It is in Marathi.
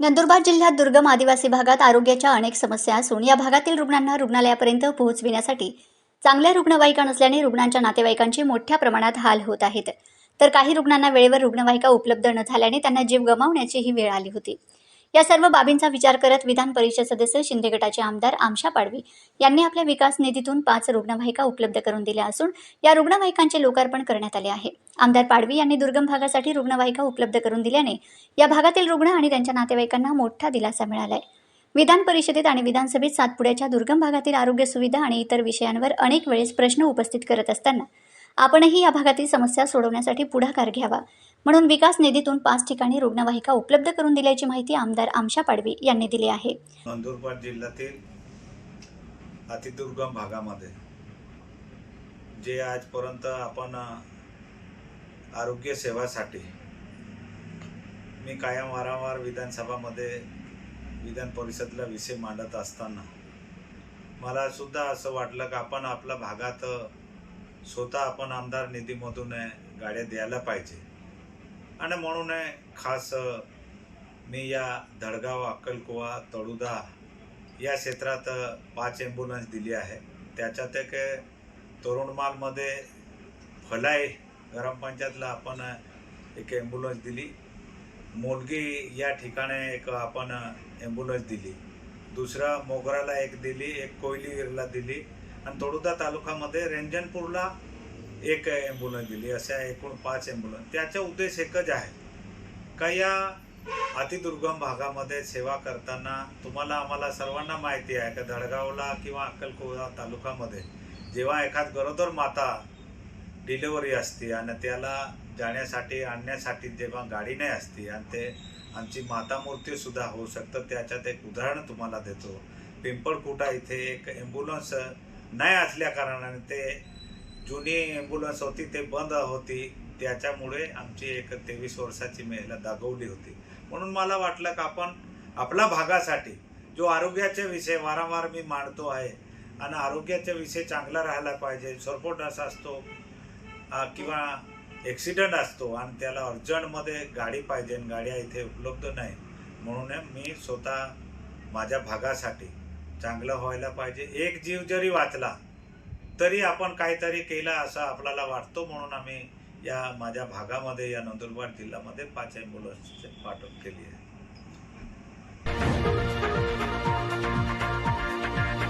नंदुरबार जिल्ह्यात दुर्गम आदिवासी भागात आरोग्याच्या अनेक समस्या असून या भागातील रुग्णांना रुग्णालयापर्यंत पोहोचविण्यासाठी चांगल्या रुग्णवाहिका नसल्याने रुग्णांच्या नातेवाईकांचे मोठ्या प्रमाणात हाल होत आहेत. तर काही रुग्णांना वेळेवर रुग्णवाहिका उपलब्ध न झाल्याने त्यांना जीव गमावण्याची ही वेळ आली होती. या सर्व बाबींचा विचार करत विधान परिषद सदस्य शिंदे गटाचे आमदार आमशा पाडवी यांनी आपल्या विकास निधीतून पाच रुग्णवाहिका उपलब्ध करून दिल्या असून या रुग्णवाहिकांचे लोकार्पण करण्यात आले आहे. आमदार पाडवी यांनी दुर्गम भागासाठी रुग्णवाहिका उपलब्ध करून दिल्याने या भागातील रुग्ण आणि त्यांच्या नातेवाईकांना मोठा दिलासा मिळालाय. विधान परिषदेत आणि विधानसभेत सातपुड्याच्या दुर्गम भागातील आरोग्य सुविधा आणि इतर विषयांवर अनेक वेळेस प्रश्न उपस्थित करत असताना आपणही या भागातील समस्या सोडवण्यासाठी पुढाकार घ्यावा. म्हणून विकास निधीतून पाच ठिकाणी रुग्णवाहिका उपलब्ध करून दिल्याची माहिती आमदार आमशा पाडवी यांनी दिली आहे. नंदुरबार जिल्ह्यातील अतिदुर्गम भागामध्ये जे आजपर्यंत आपण आरोग्य सेवासाठी मी कायम वारंवार विधानसभामध्ये विधान परिषदला विषय मांडत असताना मला सुद्धा असं वाटलं की आपण आपल्या भागात स्वतः आपण आमदार निधीमधून गाड्या द्यायला पाहिजे. आणि म्हणून खास मी या धडगाव अक्कलकुवा तळुदा या क्षेत्रात पाच ॲम्ब्युलन्स दिली आहे. त्याच्यात एक तरुणमालमध्ये फलाई ग्रामपंचायतला आपण एक ॲम्ब्युलन्स दिली. मोलगी या ठिकाणी एक आपण ॲम्ब्युलन्स दिली. दुसरा मोगराला एक दिली एक कोयलीगिरीला दिली. आणि तळुदा तालुक्यामध्ये रेंजनपूरला एक ॲम्ब्युलन्स दिली अशा एकूण पाच ॲम्ब्युलन्स त्याचा उद्देश एकच आहे. का या अतिदुर्गम भागामध्ये सेवा करताना तुम्हाला आम्हाला सर्वांना माहिती आहे का धडगावला किंवा अक्कलकोला तालुक्यामध्ये जेव्हा एखाद गरोदर माता डिलिव्हरी असते आणि त्याला जाण्यासाठी आणण्यासाठी जेव्हा गाडी नाही असते आणि ते आमची माता मूर्तीसुद्धा होऊ शकतं त्याच्यात एक उदाहरण तुम्हाला देतो. पिंपळकुटा इथे एक ॲम्ब्युलन्स नाही असल्या कारणाने ते जुनी ॲम्ब्युलन्स होती ते बंद होती. त्याच्यामुळे आमची एक तेवीस वर्षाची महिला दागवली होती. म्हणून मला वाटलं की आपण आपल्या भागासाठी जो आरोग्याचा विषय वारंवार मी मांडतो आहे आणि आरोग्याचा विषय चांगला राहायला पाहिजे सरपोट असा असतो किंवा ॲक्सिडेंट असतो आणि त्याला अर्जंटमध्ये गाडी पाहिजे आणि गाड्या इथे उपलब्ध नाही. म्हणून मी स्वतः माझ्या भागासाठी चांगलं व्हायला पाहिजे. एक जीव जरी वाचला तरी आपण काहीतरी केला असं आपल्याला वाटतो म्हणून आम्ही या माझ्या भागामध्ये या नंदुरबार जिल्ह्यामध्ये पाच ॲम्ब्युलन्स पाठवून केली आहे.